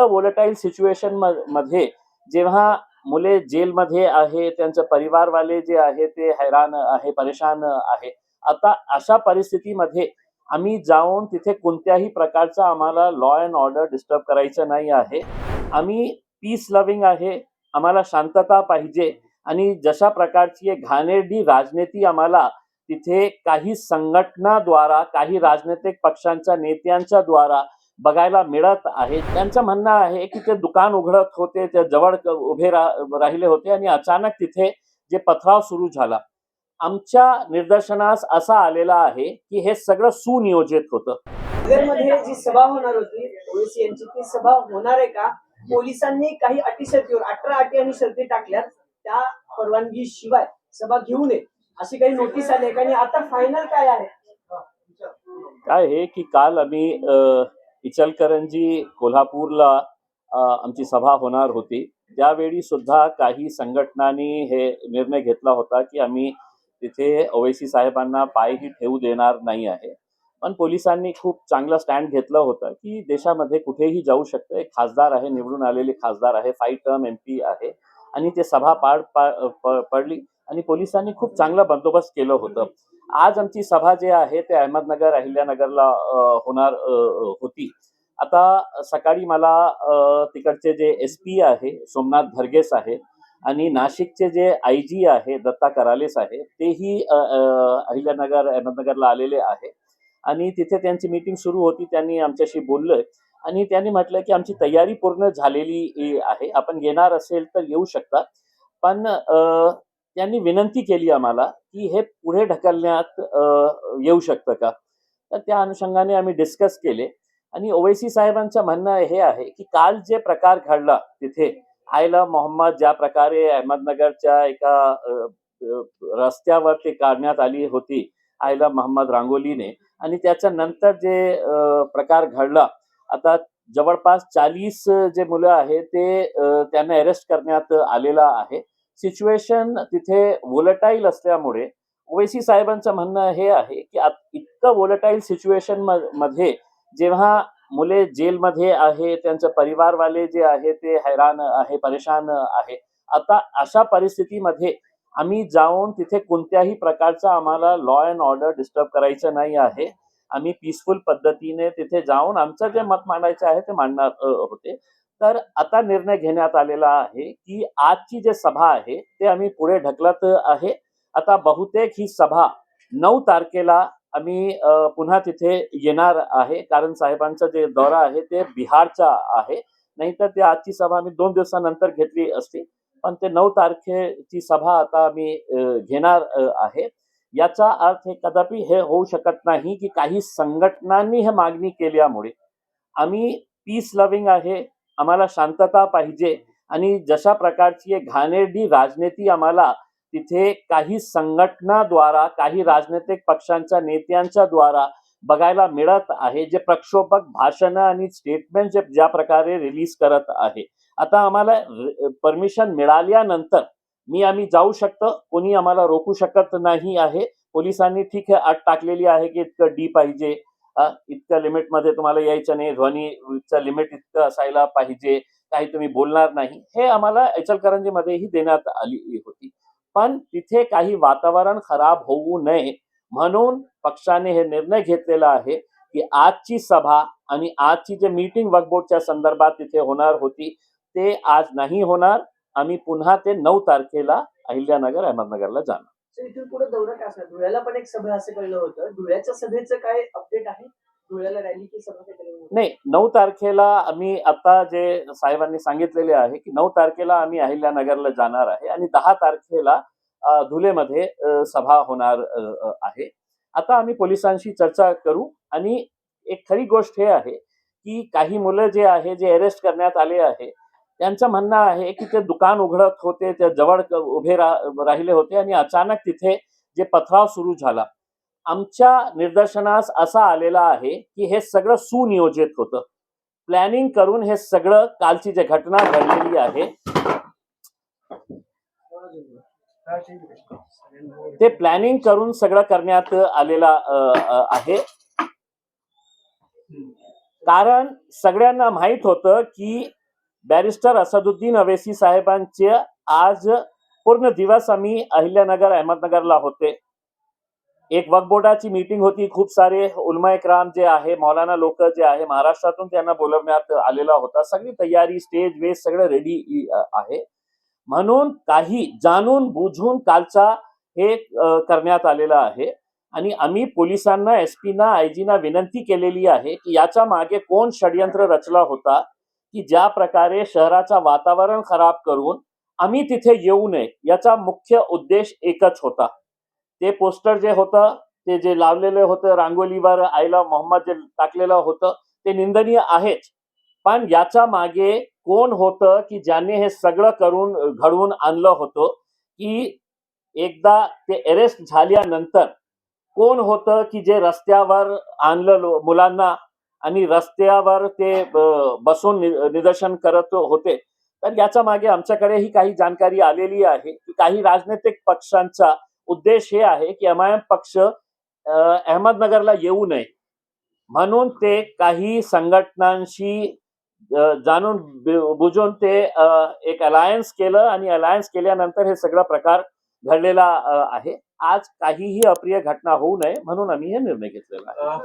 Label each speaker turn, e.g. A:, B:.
A: इतकं वोलटाईल सिच्युएशनमध्ये जेव्हा मुले जेलमध्ये आहे त्यांचे परिवारवाले जे आहे ते हैराण आहे परेशान आहे. आता अशा परिस्थितीमध्ये आम्ही जाऊन तिथे कोणत्याही प्रकारचा आम्हाला लॉ अँड ऑर्डर डिस्टर्ब करायचं नाही आहे. आम्ही पीस लव्हिंग आहे आम्हाला शांतता पाहिजे आणि जशा प्रकारची घाणेरडी राजनीती आम्हाला तिथे काही संघटनाद्वारा काही राजनैतिक पक्षांच्या नेत्यांच्या द्वारा बघायला मिळत आहे. त्यांचं म्हणणं आहे की ते दुकान उघडत होते ते जवळ उभे राहिले होते आणि अचानक तिथे जे पथराव सुरू झाला. आमच्या निदर्शनास असा आलेला आहे की हे सगळं सुनियोजित होतं.
B: नगरमध्ये जी सभा होणार होती ओवेसी यांची ती सभा होणार आहे का? पोलिसांनी काही अटी शर्तीवर अठरा अटी आणि शर्ती टाकल्यात त्या परवानगी शिवाय सभा घेऊ नये अशी काही नोटीस आली आहे का? आणि आता फायनल काय आहे?
A: काय आहे की काल आम्ही इचलकरंजी कोल्हापूरला आमची सभा होणार होती. त्यावेळी सुद्धा काही संघटनांनी हे निर्णय घेतला होता की आम्ही तिथे ओवैसी साहेबांना पायही ठेवू देणार नाही आहे. पण पोलिसांनी खूप चांगलं स्टँड घेतलं होतं की देशामध्ये कुठेही जाऊ शकतं. एक खासदार आहे निवडून आलेले खासदार आहे फाईव्ह टर्म एम पी आहे. आणि ते सभा पार पा- पडली. आणि पोलिसांनी खूप चांगला बंदोबस्त केलं होतं. आज आमची सभा जे आहे ते अहमदनगर अहिल्यानगरला होणार होती. आता सकाळी मला तिकडचे जे एस पी आहे सोमनाथ भरगेस आहे आणि नाशिकचे जे आय जी आहे दत्ता करालेस आहे तेही अहिल्यानगर अहमदनगरला आलेले आहे. आणि तिथे त्यांची मीटिंग सुरू होती त्यांनी आमच्याशी बोललं आणि त्यांनी म्हटलं की आमची तयारी पूर्ण झालेली आहे. आपण येणार असेल तर येऊ शकता. पण अ, त्यांनी विनंती केली आम्हाला की हे पुढे ढकलण्यात येऊ शकतं का? तर त्या अनुषंगाने आम्ही डिस्कस केले. आणि ओवैसी साहेबांचं म्हणणं हे आहे की काल जे प्रकार घडला तिथे आयला मोहम्मद ज्या प्रकारे अहमदनगरच्या एका रस्त्यावर ते काढण्यात आली होती आयला मोहम्मद रांगोलीने. आणि त्याच्या नंतर जे प्रकार घडला आता जवळपास चाळीस जे मुलं आहेत ते त्यांना अरेस्ट करण्यात आलेला आहे. सिच्युएशन तिथे वोलटाईल असल्यामुळे ओवेसी साहेबांचं म्हणणं हे आहे की इतकं वोलटाईल सिच्युएशनमध्ये जेव्हा मुले जेलमध्ये आहे त्यांचे परिवारवाले जे आहे ते हैराण आहे परेशान आहे. आता अशा परिस्थितीमध्ये आम्ही जाऊन तिथे कोणत्याही प्रकारचा आम्हाला लॉ अँड ऑर्डर डिस्टर्ब करायचं नाही आहे. आम्ही पीसफुल पद्धतीने तिथे जाऊन आमचं जे मत मांडायचं आहे ते मांडणार होते. तर आता निर्णय घेण्यात आलेला आहे की आजची जे सभा आहे ते आम्ही पुढे ढकलत आहे. आता बहुतेक ही सभा नऊ तारखेला आम्ही पुन्हा तिथे येणार आहे. कारण साहेबांचा जे दौरा आहे ते बिहारचा आहे. नाहीतर ते आजची सभा आम्ही दोन दिवसानंतर घेतली असती. पण ते नऊ तारखेची सभा आता आम्ही घेणार आहे. याचा अर्थ हे कदापि हे होऊ शकत नाही की काही संघटनांनी हे मागणी केल्यामुळे आम्ही पीस लव्हिंग आहे आम्हाला शांतता पाहिजे. आणि जशा प्रकारची एक घाणेरडी राजनीती आम्हाला तिथे काही संघटनाद्वारा काही राजनैतिक पक्षांच्या नेत्यांच्या द्वारा बघायला मिळत आहे जे प्रक्षोभक भाषणं आणि स्टेटमेंट जे ज्या प्रकारे रिलीज करत आहे. आता आम्हाला परमिशन मिळाल्यानंतर मी आम्ही जाऊ शकतो कोणी आम्हाला रोखू शकत नाही आहे. पोलिसांनी ठीक आहे अट टाकलेली आहे की इतकं डी पाहिजे. इतक्या लिमिटमध्ये तुम्हाला यायचं नाही ध्वनीचं लिमिट इतकं असायला पाहिजे काही तुम्ही बोलणार नाही हे आम्हाला इचलकरंजीमध्येही देण्यात आली होती. पण तिथे काही वातावरण खराब होऊ नये म्हणून पक्षाने हे निर्णय घेतलेला आहे की आजची सभा आणि आजची जे मीटिंग वकबोर्डच्या संदर्भात तिथे होणार होती ते आज नाही होणार. आम्ही पुन्हा ते नऊ तारखेला अहिल्यानगर अहमदनगरला जाणार.
B: सो इथून पुढे दौरा काय असणार? धुळ्याला पण एक सभा असं कळलं होतं. धुळ्याच्या सभेचं काय अपडेट आहे? धुळ्याला रॅली की सभा काय केली
A: नाही नऊ तारखेला आम्ही आता जे साहेबांनी सांगितलेले आहे की नऊ तारखेला आम्ही अहिल्यानगरला जाणार आहे आणि दहा तारखेला धुलेमध्ये सभा होणार आहे. आता आम्ही पोलिसांशी चर्चा करू आणि एक खरी गोष्ट हे आहे की काही मुलं जे आहे जे अरेस्ट करण्यात आले आहे त्यांचं म्हणणं आहे की ते दुकान उघडत होते ते जवळ उभे रा राहिले होते आणि अचानक तिथे जे पथराव सुरू झाला. आमच्या निदर्शनास असा आलेला आहे की हे सगळं सुनियोजित होतं. प्लॅनिंग करून हे सगळं कालची जे घटना घडलेली आहे ते प्लॅनिंग करून सगळं करण्यात आलेला आहे. कारण सगळ्यांना माहीत होतं की बॅरिस्टर असदुद्दीन अवेसी साहेबांचे आज पूर्ण दिवस आम्ही अहिल्यानगर अहमदनगरला होते. एक वक्फ बोर्डाची मीटिंग होती. खूप सारे उलमा इक्राम जे आहे मौलाना लोक जे आहे महाराष्ट्रातून त्यांना बोलवण्यात आलेला होता. सगळी तयारी स्टेज वेज सगळं रेडी आहे. म्हणून काही जाणून बुजून कालचा हे करण्यात आलेलं आहे. आणि आम्ही पोलिसांना एस पीना आय जीना विनंती केलेली आहे की याच्या मागे कोण षडयंत्र रचला होता की ज्या प्रकारे शहराचा वातावरण खराब करून आम्ही तिथे येऊ नये याचा मुख्य उद्देश एकच होता. ते पोस्टर जे होतं ते जे लावलेलं होतं रांगोलीवर आईला मोहम्मद जे टाकलेलं होतं ते निंदनीय आहेच. पण याच्या मागे कोण होतं की ज्याने हे सगळं करून घडवून आणलं होतं की एकदा ते अरेस्ट झाल्यानंतर कोण होतं की जे रस्त्यावर आणलं मुलांना आणि रस्त्यावर ते बसून निदर्शन करत होते. तर याच्या मागे आमच्याकडे ही काही जाणकारी आलेली आहे की काही राजनैतिक पक्षांचा उद्देश हे आहे की एम आय एम पक्ष अहमदनगरला येऊ नये. म्हणून ते काही संघटनांशी जाणून बुजून ते एक अलायन्स केलं आणि अलायन्स केल्यानंतर हे सगळा प्रकार घडलेला आहे. आज काहीही अप्रिय घटना होऊ नये म्हणून आम्ही हे निर्णय घेतलेला आहे.